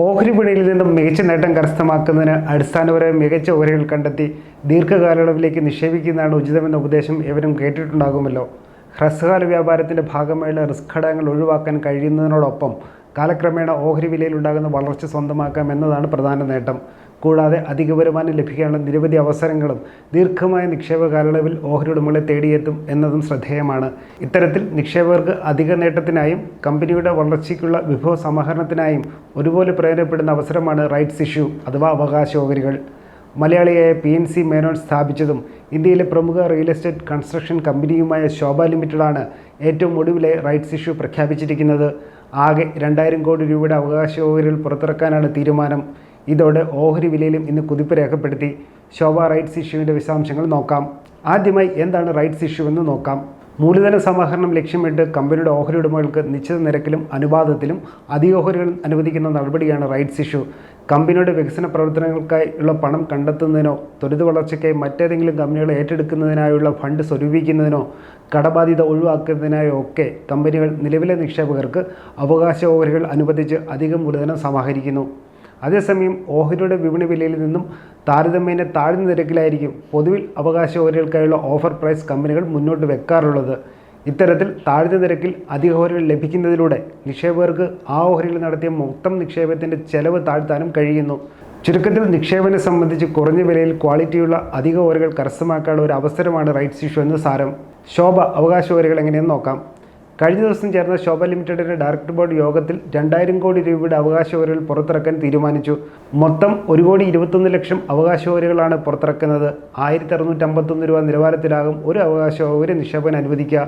ഓഹരി വിപണിയിൽ നിന്നും മികച്ച നേട്ടം കരസ്ഥമാക്കുന്നതിന് അടിസ്ഥാനപരമായി മികച്ച ഓഹരികൾ കണ്ടെത്തി ദീർഘകാലയളവിലേക്ക് നിക്ഷേപിക്കുന്നതാണ് ഉചിതമെന്ന ഉപദേശം എവരും കേട്ടിട്ടുണ്ടാകുമല്ലോ. ഹ്രസ്വകാല വ്യാപാരത്തിന്റെ ഭാഗമായുള്ള റിസ്ക് ഘടകങ്ങൾ ഒഴിവാക്കാൻ കഴിയുന്നതിനോടൊപ്പം കാലക്രമേണ ഓഹരി വിലയിൽ ഉണ്ടാകുന്ന വളർച്ച സ്വന്തമാക്കാം എന്നതാണ് പ്രധാന നേട്ടം. കൂടാതെ അധിക വരുമാനം ലഭിക്കാനുള്ള നിരവധി അവസരങ്ങളും ദീർഘമായ നിക്ഷേപ കാലയളവിൽ ഓഹരി ഉടമകളെ തേടിയെത്തും എന്നതും ശ്രദ്ധേയമാണ്. ഇത്തരത്തിൽ നിക്ഷേപകർക്ക് അധിക നേട്ടത്തിനായും കമ്പനിയുടെ വളർച്ചയ്ക്കുള്ള വിഭവ സമാഹരണത്തിനായും ഒരുപോലെ പ്രയോജനപ്പെടുന്ന അവസരമാണ് റൈറ്റ്സ് ഇഷ്യൂ അഥവാ അവകാശ ഓഹരികൾ. മലയാളിയായ പി എൻ സി മേനോൻ സ്ഥാപിച്ചതും ഇന്ത്യയിലെ പ്രമുഖ റിയൽ എസ്റ്റേറ്റ് കൺസ്ട്രക്ഷൻ കമ്പനിയുമായ ശോഭ ലിമിറ്റഡാണ് ഏറ്റവും ഒടുവിലെ റൈറ്റ്സ് ഇഷ്യൂ പ്രഖ്യാപിച്ചിരിക്കുന്നത്. ആകെ രണ്ടായിരം കോടി രൂപയുടെ അവകാശ ഓഹരികൾ പുറത്തിറക്കാനാണ് തീരുമാനം. ഇതോടെ ഓഹരി വിലയിലും ഇന്ന് കുതിപ്പ് രേഖപ്പെടുത്തി. ശോഭ റൈറ്റ്സ് ഇഷ്യൂവിന്റെ വിശദാംശങ്ങൾ നോക്കാം. ആദ്യമായി എന്താണ് റൈറ്റ്സ് ഇഷ്യൂ എന്ന് നോക്കാം. മൂലധന സമാഹരണം ലക്ഷ്യമിട്ട് കമ്പനിയുടെ ഓഹരി ഉടമകൾക്ക് നിശ്ചിത നിരക്കിലും അനുപാതത്തിലും അധിക ഓഹരികൾ അനുവദിക്കുന്ന നടപടിയാണ് റൈറ്റ്സ് ഇഷ്യൂ കമ്പനിയുടെ വികസന പ്രവർത്തനങ്ങൾക്കായി ഉള്ള പണം കണ്ടെത്തുന്നതിനോ ത്വരിത വളർച്ചയ്ക്കായി മറ്റേതെങ്കിലും കമ്പനികളെ ഏറ്റെടുക്കുന്നതിനായുള്ള ഫണ്ട് സ്വരൂപിക്കുന്നതിനോ കടബാധ്യത ഒഴിവാക്കുന്നതിനായോ ഒക്കെ കമ്പനികൾ നിലവിലെ നിക്ഷേപകർക്ക് അവകാശ ഓഹരികൾ അനുവദിച്ച് അധികം മൂലധനം സമാഹരിക്കുന്നു. അതേസമയം ഓഹരിയുടെ വിപണി വിലയിൽ നിന്നും താരതമ്യേന താഴ്ന്ന നിരക്കിലായിരിക്കും പൊതുവിൽ അവകാശ ഓഹരികൾക്കായുള്ള ഓഫർ പ്രൈസ് കമ്പനികൾ മുന്നോട്ട് വെക്കാറുള്ളത്. ഇത്തരത്തിൽ താഴ്ന്ന നിരക്കിൽ അധിക ഓഹരികൾ ലഭിക്കുന്നതിലൂടെ നിക്ഷേപകർക്ക് ആ ഓഹരികൾ നടത്തിയ മൊത്തം നിക്ഷേപത്തിന്റെ ചെലവ് താഴ്ത്താനും കഴിയുന്നു. ചുരുക്കത്തിൽ നിക്ഷേപനെ സംബന്ധിച്ച് കുറഞ്ഞ വിലയിൽ ക്വാളിറ്റിയുള്ള അധിക ഓഹരികൾ കരസ്ഥമാക്കാനുള്ള ഒരു അവസരമാണ് റൈറ്റ്സ് ഇഷ്യൂ എന്ന് സാരം. ശോഭ അവകാശ ഓഹരികൾ എങ്ങനെയെന്ന് നോക്കാം. കഴിഞ്ഞ ദിവസം ചേർന്ന ശോഭ ലിമിറ്റഡിന്റെ ഡയറക്ടർ ബോർഡ് യോഗത്തിൽ രണ്ടായിരം കോടി രൂപയുടെ അവകാശ ഓഹരികൾ പുറത്തിറക്കാൻ തീരുമാനിച്ചു. മൊത്തം ഒരു കോടി ഇരുപത്തൊന്ന് ലക്ഷം അവകാശ ഓഹരികളാണ് പുറത്തിറക്കുന്നത്. ആയിരത്തി അറുന്നൂറ്റമ്പത്തൊന്ന് രൂപ നിലവാരത്തിലാകും ഒരു അവകാശ ഓഹരി നിക്ഷേപകൻ അനുവദിക്കുക.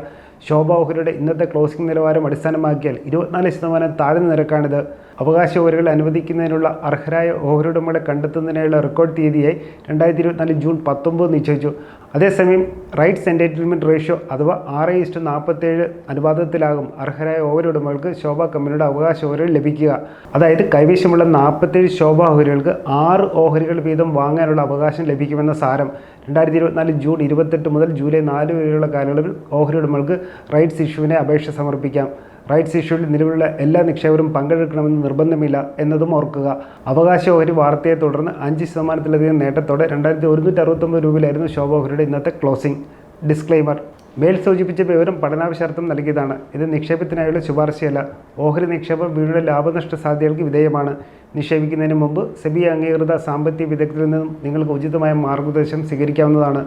ശോഭ ഓഹരിയുടെ ഇന്നത്തെ ക്ലോസിംഗ് നിലവാരം അടിസ്ഥാനമാക്കിയാൽ ഇരുപത്തിനാല് ശതമാനം താഴ്ന്ന നിരക്കാണിത്. അവകാശ ഓഹരികൾ അനുവദിക്കുന്നതിനുള്ള അർഹരായ ഓഹരിയുടമകളെ കണ്ടെത്തുന്നതിനുള്ള റെക്കോർഡ് തീയതിയായി രണ്ടായിരത്തി ഇരുപത്തിനാല് ജൂൺ പത്തൊമ്പത് നിശ്ചയിച്ചു. അതേസമയം റൈറ്റ്സ് എന്റൈറ്റിൽമെന്റ് റേഷ്യോ അഥവാ ആറ് ഇസ്റ്റു നാൽപ്പത്തേഴ് അനുപാതത്തിലാകും അർഹരായ ഓഹരിയുടമകൾക്ക് ശോഭ കമ്പനിയുടെ അവകാശ ഓഹരികൾ ലഭിക്കുക. അതായത് കൈവശമുള്ള നാൽപ്പത്തേഴ് ശോഭ ഓഹരികൾക്ക് ആറ് ഓഹരികൾ വീതം വാങ്ങാനുള്ള അവകാശം ലഭിക്കുമെന്ന സാരം. രണ്ടായിരത്തി ഇരുപത്തിനാല് ജൂൺ ഇരുപത്തെട്ട് മുതൽ ജൂലൈ നാല് വരെയുള്ള കാലയളവിൽ ഓഹരി ഉടമകൾക്ക് റൈറ്റ്സ് ഇഷ്യൂവിനെ അപേക്ഷ സമർപ്പിക്കാം. റൈറ്റ്സ് ഇഷ്യൂവിൽ നിലവിലുള്ള എല്ലാ നിക്ഷേപരും പങ്കെടുക്കണമെന്ന് നിർബന്ധമില്ല എന്നതും ഓർക്കുക. അവകാശ ഓഹരി വാർത്തയെ തുടർന്ന് അഞ്ച് ശതമാനത്തിലധികം നേട്ടത്തോടെ രണ്ടായിരത്തി ഒരുന്നൂറ്റി അറുപത്തൊമ്പത് രൂപയിലായിരുന്നു ശോഭോഹരിയുടെ ഇന്നത്തെ ക്ലോസിംഗ് ഡിസ്ക്ലൈമർ മേൽ സൂചിപ്പിച്ച വിവരം പഠനാവശ്യാർത്ഥം നൽകിയതാണ്. ഇത് നിക്ഷേപത്തിനായുള്ള ശുപാർശയല്ല. ഓഹരി നിക്ഷേപം വീടുടെ ലാഭനഷ്ട സാധ്യതകൾക്ക് വിധേയമാണ്. നിക്ഷേപിക്കുന്നതിന് മുമ്പ് സെബി അംഗീകൃത സാമ്പത്തിക വിദഗ്ധരിൽ നിന്നും നിങ്ങൾക്ക് ഉചിതമായ മാർഗനിർദ്ദേശം സ്വീകരിക്കാവുന്നതാണ്.